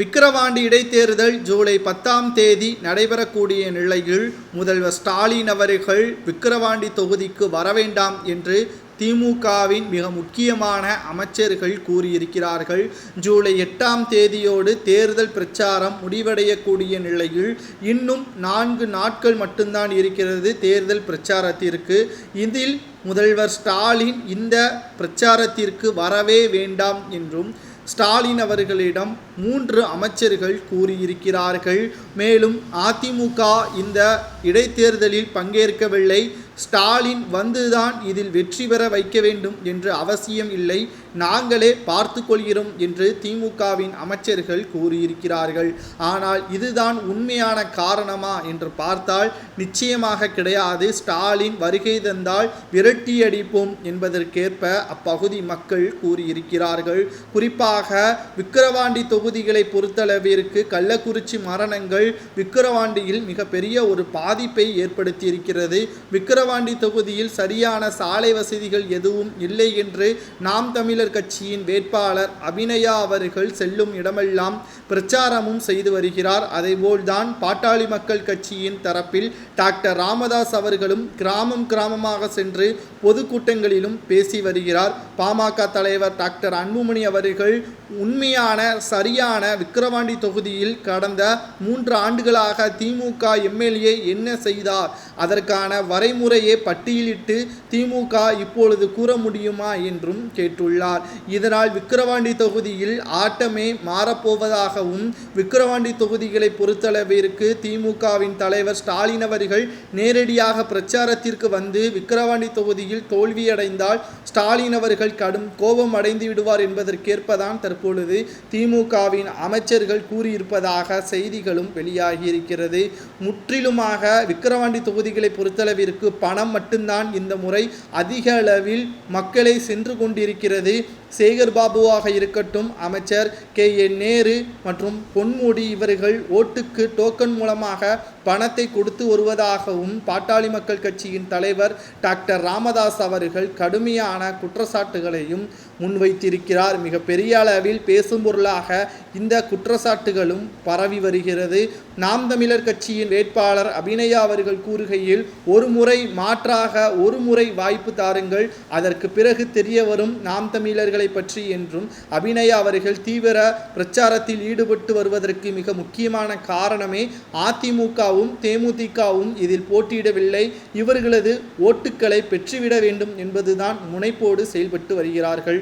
விக்கிரவாண்டி இடைத்தேர்தல் ஜூலை பத்தாம் தேதி நடைபெறக்கூடிய நிலையில் முதல்வர் ஸ்டாலின் அவர்கள் விக்கிரவாண்டி தொகுதிக்கு வரவேண்டாம் என்று திமுகவின் மிக முக்கியமான அமைச்சர்கள் கூறியிருக்கிறார்கள். ஜூலை எட்டாம் தேதியோடு தேர்தல் பிரச்சாரம் முடிவடையக்கூடிய நிலையில் இன்னும் நான்கு நாட்கள் மட்டும்தான் இருக்கிறது தேர்தல் பிரச்சாரத்திற்கு. இதில் முதல்வர் ஸ்டாலின் இந்த பிரச்சாரத்திற்கு வரவே வேண்டாம் என்றும் ஸ்டாலின் அவர்களிடம் மூன்று அமைச்சர்கள் கூறியிருக்கிறார்கள். மேலும் அதிமுக இந்த இடைத்தேர்தலில் பங்கேற்கவில்லை. ஸ்டாலின் வந்துதான் இதில் வெற்றி பெற வைக்க வேண்டும் என்று அவசியம் இல்லை. நாங்களே பார்த்து கொள்கிறோம் என்று திமுகவின் அமைச்சர்கள் கூறியிருக்கிறார்கள். ஆனால் இதுதான் உண்மையான காரணமா என்று பார்த்தால் நிச்சயமாக கிடையாது. ஸ்டாலின் வருகை தந்தால் விரட்டி அடிப்போம் என்பதற்கேற்ப அப்பகுதி மக்கள் கூறியிருக்கிறார்கள். குறிப்பாக விக்கிரவாண்டி தொகுதிகளை பொறுத்தளவிற்கு கள்ளக்குறிச்சி மரணங்கள் விக்கிரவாண்டியில் மிகப்பெரிய ஒரு பாதிப்பை ஏற்படுத்தியிருக்கிறது. விக்கிரவாண்டி தொகுதியில் சரியான சாலை வசதிகள் எதுவும் இல்லை என்று நாம் தமிழர் கட்சியின் வேட்பாளர் அபிநயா அவர்கள் செல்லும் இடமெல்லாம் பிரச்சாரமும் செய்து வருகிறார். அதேபோல்தான் பாட்டாளி மக்கள் கட்சியின் தரப்பில் டாக்டர் ராமதாஸ் அவர்களும் கிராமம் கிராமமாக சென்று பொதுக்கூட்டங்களிலும் பேசி வருகிறார். பாமக தலைவர் டாக்டர் அன்புமணி அவர்கள் உண்மையான சரியான விக்கிரவாண்டி தொகுதியில் கடந்த மூன்று ஆண்டுகளாக திமுக எம்எல்ஏ என்ன செய்தார்? அதற்கான வரைமுறை வரைமுறையை பட்டியலிட்டு திமுக இப்பொழுது கூற முடியுமா என்றும் கேட்டுள்ளார். இதனால் விக்கிரவாண்டி தொகுதியில் ஆட்டமே மாறப்போவதாகவும் விக்கிரவாண்டி தொகுதிகளை பொறுத்தளவிற்கு திமுகவின் தலைவர் ஸ்டாலின் அவர்கள் நேரடியாக பிரச்சாரத்திற்கு வந்து விக்கிரவாண்டி தொகுதியில் தோல்வியடைந்தால் ஸ்டாலின் அவர்கள் கடும் கோபம் அடைந்து விடுவார் என்பதற்கேற்பதான் தற்பொழுது திமுகவின் அமைச்சர்கள் கூறியிருப்பதாக செய்திகளும் வெளியாகியிருக்கிறது. முற்றிலுமாக விக்கிரவாண்டி தொகுதிகளை பொறுத்தளவிற்கு பணம் மட்டும்தான் இந்த முறை அதிக அளவில் மக்களை சென்று கொண்டிருக்கிறது. சேகர் பாபுவாக இருக்கட்டும் அமைச்சர் கே. என். நேரு மற்றும் பொன்முடி இவர்கள் ஓட்டுக்கு டோக்கன் மூலமாக பணத்தை கொடுத்து வருவதாகவும் பாட்டாளி மக்கள் கட்சியின் தலைவர் டாக்டர் ராமதாஸ் அவர்கள் கடுமையான குற்றச்சாட்டுகளையும் முன்வைத்திருக்கிறார். மிக பெரிய அளவில் பேசும் பொருளாக இந்த குற்றச்சாட்டுகளும் பரவி வருகிறது. நாம் தமிழர் கட்சியின் வேட்பாளர் அபிநயா அவர்கள் கூறுகையில் ஒரு முறை மாற்றாக ஒரு முறை வாய்ப்பு தாருங்கள். அதற்கு பிறகு தெரிய வரும் நாம் தமிழர்களை பற்றி என்றும் அபிநயா அவர்கள் தீவிர பிரச்சாரத்தில் ஈடுபட்டு வருவதற்கு மிக முக்கியமான காரணமே அதிமுகவும் தேமுதிகவும் இதில் போட்டியிடவில்லை. இவர்களது ஓட்டுக்களை பெற்றுவிட வேண்டும் என்பதுதான் முனைப்போடு செயல்பட்டு வருகிறார்கள்.